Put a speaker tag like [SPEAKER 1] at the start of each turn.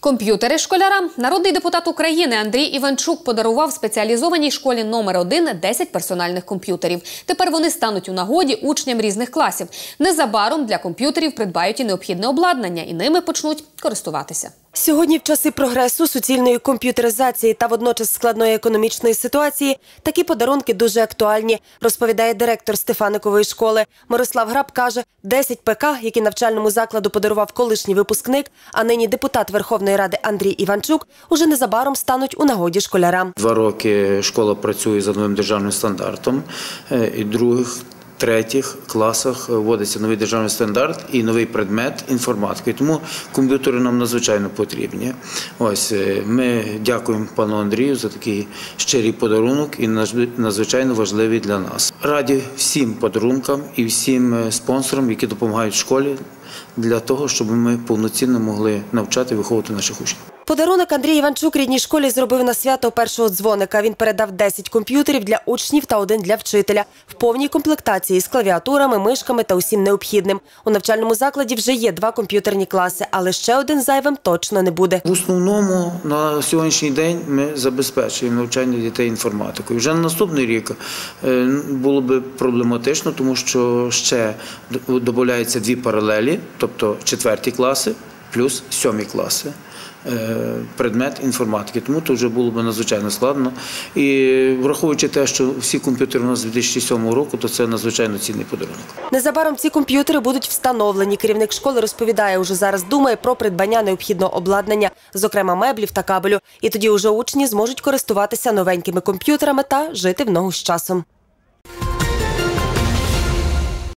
[SPEAKER 1] Комп'ютери школярам народний депутат України Андрій Іванчук подарував спеціалізованій школі номер 1 10 персональних комп'ютерів. Тепер вони стануть у нагоді учням різних класів. Незабаром для комп'ютерів придбають і необхідне обладнання, і ними почнуть користуватися.
[SPEAKER 2] Сьогодні, в часи прогресу, суцільної комп'ютеризації та водночас складної економічної ситуації, такі подарунки дуже актуальні, розповідає директор Стефаникової школи. Мирослав Граб каже, 10 ПК, які навчальному закладу подарував колишній випускник, а нині депутат Верховної Ради Андрій Іванчук, уже незабаром стануть у нагоді школярам.
[SPEAKER 3] Два роки школа працює за новим державним стандартом. Е, І других, третіх класах вводиться новий державний стандарт і новий предмет інформатики. Тому комп'ютери нам надзвичайно потрібні. Ось е, ми дякуємо пану Андрію за такий щирий подарунок і надзвичайно важливий для нас. Раді всім подарункам і всім е, спонсорам, які допомагають школі для того, щоб ми повноцінно могли навчати і виховувати наших учнів.
[SPEAKER 2] Подарунок Андрій Іванчук рідній школі зробив на свято першого дзвоника. Він передав 10 комп'ютерів для учнів та один для вчителя в повній комплектації з клавіатурами, мишками та усім необхідним. У навчальному закладі вже є два комп'ютерні класи, але ще один зайвим точно не буде.
[SPEAKER 3] В основному на сьогоднішній день ми забезпечуємо навчання дітей інформатикою. Вже на наступний рік е, було би проблематично, тому що ще д- додаються дві паралелі, тобто четверті класи плюс сьомі класи. е, Предмет інформатики, тому то вже було б надзвичайно складно. І враховуючи те, що всі комп'ютери у нас з 2007 року, то це надзвичайно цінний подарунок.
[SPEAKER 2] Незабаром ці комп'ютери будуть встановлені. Керівник школи розповідає, уже зараз думає про придбання необхідного обладнання, зокрема меблів та кабелю. І тоді уже учні зможуть користуватися новенькими комп'ютерами та жити в ногу з часом.